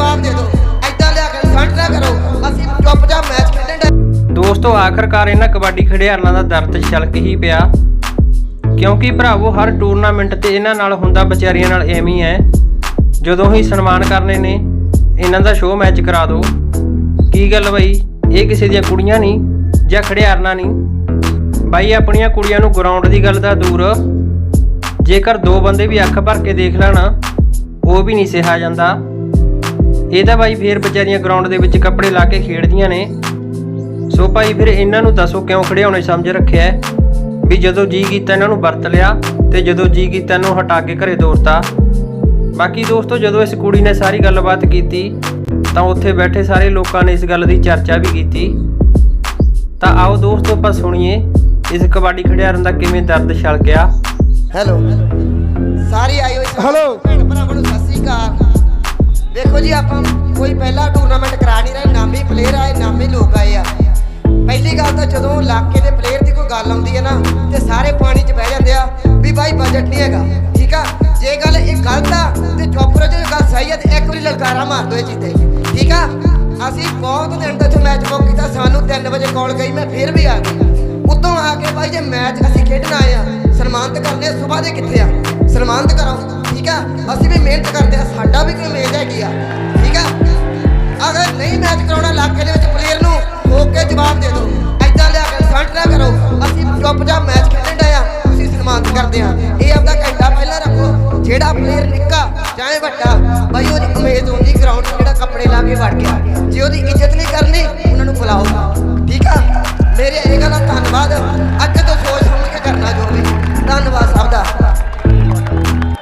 ਜਵਾਬ ਦੇ ਦਿਓ। ਐਦਾਂ ਲਿਆ ਕੇ ਫੰਡ ਨਾ ਕਰੋ। ਅਸੀਂ ਚੁੱਪਚਾਪ ਮੈਚ ਖੇਡਣ ਦੋਸਤੋ, ਆਖਰਕਾਰ ਇਹਨਾਂ ਕਬੱਡੀ ਖਿਡਾਰਨਾਂ ਦਾ ਦਰਦ ਛਲਕ ਹੀ ਪਿਆ। ਕਿਉਂਕਿ ਭਰਾਵੋ, ਹਰ ਟੂਰਨਾਮੈਂਟ ਤੇ ਇਹਨਾਂ ਨਾਲ ਹੁੰਦਾ ਵਿਚਾਰੀਆਂ ਨਾਲ ਐਵੇਂ ਹੀ ਹੈ। ਜਦੋਂ ਹੀ ਸਨਮਾਨ ਕਰਨੇ ਨੇ, ਇਹਨਾਂ ਦਾ ਸ਼ੋਅ ਮੈਚ ਕਰਾ ਦਿਓ। ਕੀ ਗੱਲ ਬਈ? ਇਹ ਕਿਸੇ ਦੀਆਂ ਕੁੜੀਆਂ ਨਹੀਂ, ਜਾਂ ਖਿਡਾਰਨਾਂ ਨਹੀਂ? ਬਾਈ, ਆਪਣੀਆਂ ਕੁੜੀਆਂ ਨੂੰ ਗਰਾਊਂਡ ਦੀ ਗੱਲ ਦਾ ਦੂਰ। ਜੇਕਰ ਦੋ ਬੰਦੇ ਵੀ ਅੱਖ ਭਰ ਕੇ ਦੇਖ ਲੈਣ, ਉਹ ਵੀ ਨਹੀਂ ਸਹਾ ਜਾਂਦਾ। ਇਹ ਤਾਂ ਬਾਈ ਫੇਰ ਵਿਚਾਰੀਆਂ ਗਰਾਊਂਡ ਦੇ ਵਿੱਚ ਕੱਪੜੇ ਲਾ ਕੇ ਖੇਡਦੀਆਂ ਨੇ। ਸੋ ਭਾਈ ਫਿਰ ਇਹਨਾਂ ਨੂੰ ਦੱਸੋ ਕਿਉਂ ਖੜਿਆਉਣੇ ਸਮਝ ਰੱਖਿਆ ਹੈ? ਵੀ ਜਦੋਂ ਜੀ ਕੀਤਾ ਇਹਨਾਂ ਨੂੰ ਵਰਤ ਲਿਆ ਤੇ ਜਦੋਂ ਜੀ ਕੀਤਾ ਇਹਨੂੰ ਹਟਾ ਕੇ ਘਰੇ ਦੋਰਤਾ ਬਾਕੀ ਦੋਸਤੋ ਜਦੋਂ ਇਸ ਕੁੜੀ ਨੇ ਸਾਰੀ ਗੱਲਬਾਤ ਕੀਤੀ ਤਾਂ ਉੱਥੇ ਬੈਠੇ ਸਾਰੇ ਲੋਕਾਂ ਨੇ ਇਸ ਗੱਲ ਦੀ ਚਰਚਾ ਵੀ ਕੀਤੀ। ਤਾਂ ਆਓ ਦੋਸਤੋ ਆਪਾਂ ਸੁਣੀਏ ਇਸ ਕਬੱਡੀ ਖਿਡਾਰਨ ਦਾ ਕਿਵੇਂ ਦਰਦ ਛਲ ਗਿਆ ਹੈਲੋ ਸਾਰੀ ਹੋਈ ਹੈਲੋ। ਭੈਣ ਭਰਾਵਾਂ ਨੂੰ ਦੇਖੋ ਜੀ, ਆਪਾਂ ਕੋਈ ਪਹਿਲਾ ਟੂਰਨਾਮੈਂਟ ਕਰਾ ਨਹੀਂ ਰਹੇ, ਨਾਮੀ ਪਲੇਅਰ ਆਏ, ਨਾਮੀ ਲੋਕ ਆਏ ਆ। ਪਹਿਲੀ ਗੱਲ ਤਾਂ ਜਦੋਂ ਇਲਾਕੇ ਦੇ ਪਲੇਅਰ ਦੀ ਕੋਈ ਗੱਲ ਆਉਂਦੀ ਹੈ ਨਾ, ਤੇ ਸਾਰੇ ਪਾਣੀ 'ਚ ਬਹਿ ਜਾਂਦੇ ਆ, ਵੀ ਬਾਈ ਬਜਟ ਨਹੀਂ ਹੈਗਾ, ਠੀਕ ਆ? ਜੇ ਗੱਲ ਇਹ ਗਲਤ ਆ, ਤੇ ਚੁੱਪ ਰਹੋ, ਜੇ ਗੱਲ ਸਹੀ ਆ, ਤੇ ਇੱਕ ਵਾਰੀ ਲਲਕਾਰਾ ਮਾਰ ਦਿਓ ਇਹ ਚੀਤੇ ਠੀਕ ਆ? ਅਸੀਂ ਬਹੁਤ ਦਿਨ ਤੋਂ ਮੈਚ ਬੁੱਕ ਕੀਤਾ, ਸਾਨੂੰ 3 ਵਜੇ ਕਾਲ ਗਈ, ਮੈਂ ਫਿਰ ਵੀ ਆ ਗਈ ਉਦੋਂ ਆ ਕੇ ਬਾਈ, ਜੇ ਮੈਚ ਅਸੀਂ ਖੇਡਣ ਆਏ ਆ, ਸਨਮਾਨਿਤ ਕਰਨੇ ਆ ਸਵੇਰ ਦੇ ਕਿੱਥੇ ਆ? ਸਨਮਾਨਿਤ ਕਰੋ ਠੀਕ ਆ? ਅਸੀਂ ਚੁੱਪਚਾਪ ਮੈਚ ਖੇਡਣ ਡਏ ਤੁਸੀਂ ਸਨਮਾਨਿਤ ਕਰਦੇ ਆ। ਇਹ ਆਪਦਾ ਘੰਟਾ ਪਹਿਲਾਂ ਰੱਖੋ, ਜਿਹੜਾ ਪਲੇਅਰ ਨਿੱਕਾ, ਚਾਹੇ ਵੱਡਾ, ਬਾਈ ਉਹਦੀ ਉਮੀਦ ਹੁੰਦੀ ਗਰਾਊਂਡ 'ਚ ਜਿਹੜਾ ਕੱਪੜੇ ਲਾ ਕੇ ਵੜ ਗਿਆ। ਜੇ ਉਹਦੀ ਇੱਜ਼ਤ ਨਹੀਂ ਕਰਨੀ, ਉਹਨਾਂ ਨੂੰ ਬੁਲਾਓ।